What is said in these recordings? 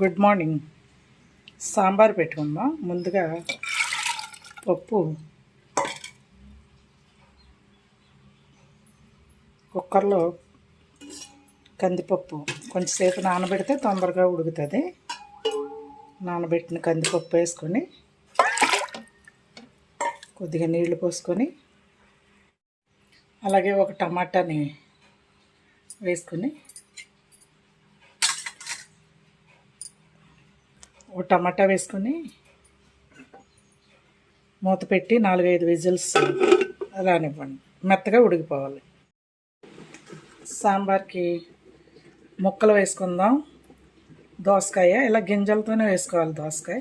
Good morning. Sambar పెట్టుకుందాం ముందుగా పప్పు కుక్కర్లో కందిపప్పు. కొంచెంసేపు నానబెడితే తొందరగా ఉడుకుతుంది. నానబెట్టిన కందిపప్పు వేసుకొని కొద్దిగా నీళ్ళు పోసుకొని అలాగే ఒక టమాటాని వేసుకొని ఒక టమాటా వేసుకొని మూత పెట్టి నాలుగైదు విజిల్స్ రానివ్వండి. మెత్తగా ఉడికిపోవాలి. సాంబార్కి ముక్కలు వేసుకుందాం. దోసకాయ ఇలా గింజలతోనే వేసుకోవాలి దోసకాయ.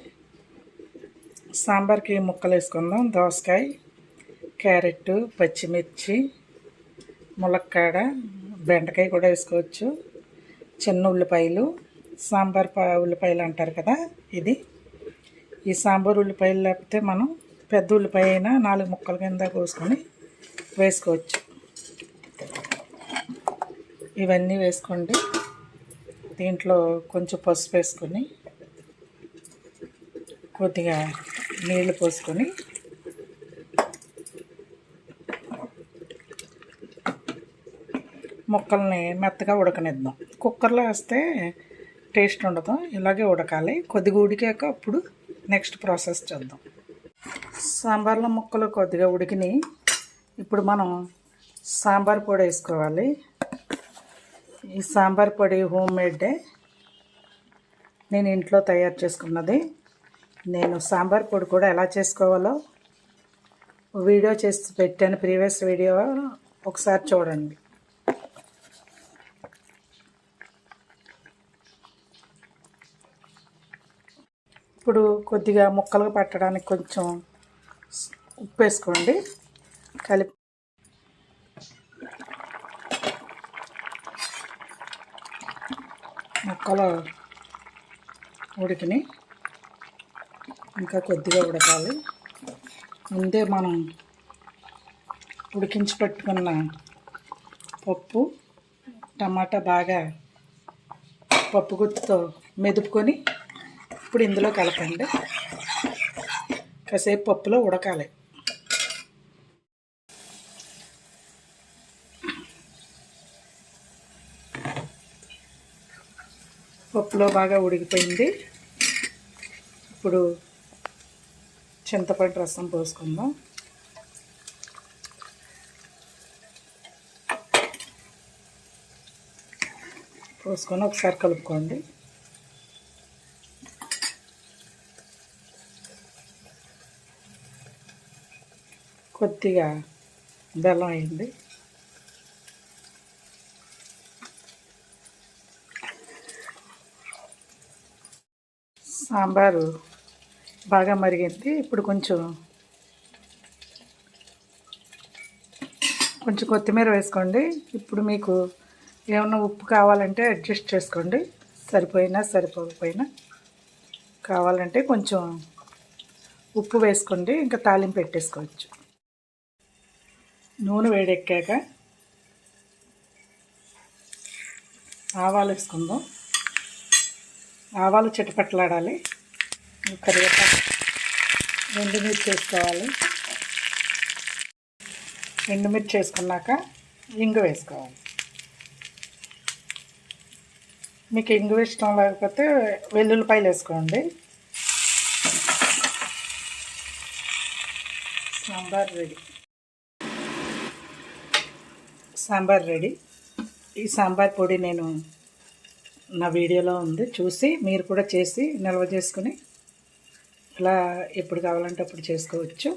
సాంబార్కి ముక్కలు వేసుకుందాం. దోసకాయ క్యారెట్ పచ్చిమిర్చి ములక్కాడ బెండకాయ కూడా వేసుకోవచ్చు. చిన్న ఉల్లిపాయలు సాంబార్ ఉల్లిపాయలు అంటారు కదా ఇది. ఈ సాంబార్ ఉల్లిపాయలు లేకపోతే మనం పెద్ద ఉల్లిపాయ అయినా నాలుగు ముక్కల కింద కోసుకొని వేసుకోవచ్చు. ఇవన్నీ వేసుకోండి. దీంట్లో కొంచెం పసుపు వేసుకొని కొద్దిగా నీళ్ళు పోసుకొని ముక్కల్ని మెత్తగా ఉడకనిద్దాం. కుక్కర్లో వేస్తే టేస్ట్ ఉండదు. ఇలాగే ఉడకాలి. కొద్దిగా ఉడికాక అప్పుడు నెక్స్ట్ ప్రాసెస్ చేద్దాం. సాంబార్లో ముక్కలు కొద్దిగా ఉడికినాయి. ఇప్పుడు మనం సాంబార్ పొడి వేసుకోవాలి. ఈ సాంబార్ పొడి హోమ్ మేడ్డే నేను ఇంట్లో తయారు చేసుకున్నది. నేను సాంబార్ పొడి కూడా ఎలా చేసుకోవాలో వీడియో చేసి పెట్టాను. ప్రీవియస్ వీడియో ఒకసారి చూడండి. ఇప్పుడు కొద్దిగా ముక్కలు పట్టడానికి కొంచెం ఉప్పు వేసుకోండి. కలిపి ముక్కలు ఉడికినాయి ఇంకా కొద్దిగా ఉడకాలి. ముందే మనం ఉడికించి పెట్టుకున్న పప్పు టమాటా బాగా పప్పు గుత్తుతో మెదుపుకొని ఇప్పుడు ఇందులో కలపండి. కాసేపు పప్పులో ఉడకాలి. పప్పులో బాగా ఉడికిపోయింది. ఇప్పుడు చింతపండు రసం పోసుకుందాం. పోసుకొని ఒకసారి కలుపుకోండి. కొద్దిగా బెల్లం అయింది సాంబారు బాగా మరిగింది. ఇప్పుడు కొంచెం కొంచెం కొత్తిమీర వేసుకోండి. ఇప్పుడు మీకు ఏమన్నా ఉప్పు కావాలంటే అడ్జస్ట్ చేసుకోండి. సరిపోయినా సరిపోకపోయినా కావాలంటే కొంచెం ఉప్పు వేసుకోండి. ఇంకా తాలింపు పెట్టేసుకోవచ్చు. నూనె వేడెక్కాక ఆవాలు వేసుకుందాం. ఆవాలు చిటపట్లాడాలి. కరివేపాకు ఎండుమిర్చి వేసుకోవాలి. ఎండుమిర్చి వేసుకున్నాక ఇంగు వేసుకోవాలి. మీకు ఇంగు ఇష్టం లేకపోతే వెల్లుల్లిపాయలు వేసుకోండి. సాంబార్ రెడీ. సాంబార్ రెడీ. ఈ సాంబార్ పొడి నేను నా వీడియోలో ఉంది. చూసి మీరు కూడా చేసి నిల్వ చేసుకుని ఇలా ఎప్పుడు కావాలంటే అప్పుడు చేసుకోవచ్చు.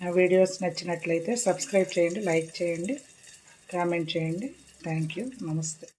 నా వీడియోస్ నచ్చినట్లయితే సబ్స్క్రైబ్ చేయండి లైక్ చేయండి కామెంట్ చేయండి. Thank you. నమస్తే.